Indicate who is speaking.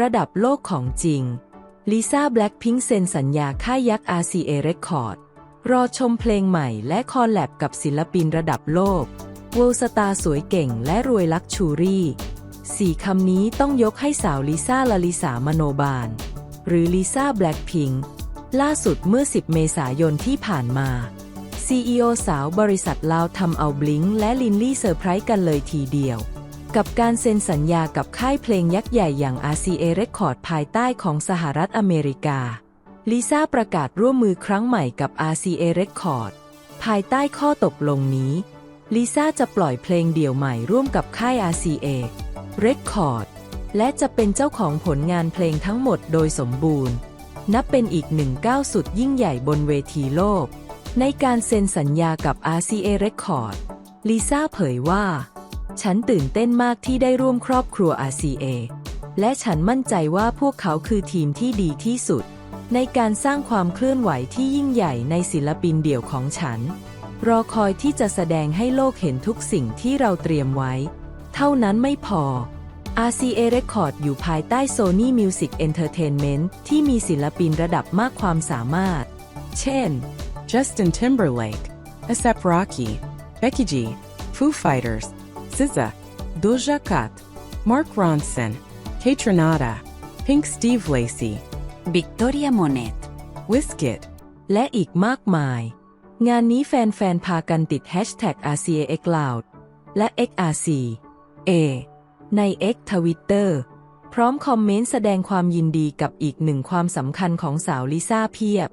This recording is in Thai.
Speaker 1: ระดับโลกของจริง ลิซ่าแบล็คพิงค์เซ็นสัญญาค่ายยักษ์ RCA Record รอชมเพลงใหม่และคอลแลบกับศิลปินระดับโลกเวลสตาสวยเก่งและรวยลักชูรี่สี่คำนี้ต้องยกให้สาวลิซ่าลาลิสามโนบาล หรือลิซ่าแบล็คพิงค์ล่าสุดเมื่อ 10 เมษายนที่ผ่านมา CEO สาวบริษัทลาวทำเอาบลิงและลินลี่เซอร์ไพรส์กันเลยทีเดียว กับการเซ็นสัญญากับค่ายเพลงยักษ์ใหญ่อย่าง RCA Record ภายใต้ของสหรัฐอเมริกา ลิซ่าประกาศร่วมมือครั้งใหม่กับ RCA Record ภายใต้ข้อตกลงนี้ลิซ่าจะปล่อยเพลงเดี่ยวใหม่ร่วมกับค่าย RCA Record และจะเป็นเจ้าของผลงานเพลงทั้งหมดโดยสมบูรณ์ นับเป็นอีกหนึ่งก้าวสุดยิ่งใหญ่บนเวทีโลก ในการเซ็นสัญญากับ RCA Record ลิซ่าเผยว่า ฉันตื่นเต้นมากที่ได้ร่วมครอบครัว RCA และฉันมั่นใจว่าพวกเขาคือทีมที่ดีที่สุด ในการสร้างความเคลื่อนไหวที่ยิ่งใหญ่ในศิลปินเดี่ยวของฉัน รอคอยที่จะแสดงให้โลกเห็นทุกสิ่งที่เราเตรียมไว้ เท่านั้นไม่พอ RCA Record อยู่ภายใต้ Sony Music Entertainment ที่มีศิลปินระดับมากความสามารถ เช่น
Speaker 2: Justin Timberlake, ASAP Rocky, Becky G, Foo Fighters, SZA, Doja Cat, Mark Ronson, Kaytranada, Pink Steve Lacy,
Speaker 3: วิกตอเรียโมเนต
Speaker 2: Wizkid,
Speaker 1: และอีกมากมาย งานนี้แฟนๆ พากันติด Hashtag RCA X Loud และ XRC A ใน X Twitter พร้อมคอมเมนต์แสดงความยินดีกับอีกหนึ่งความสำคัญของสาวลิซ่าเพียบ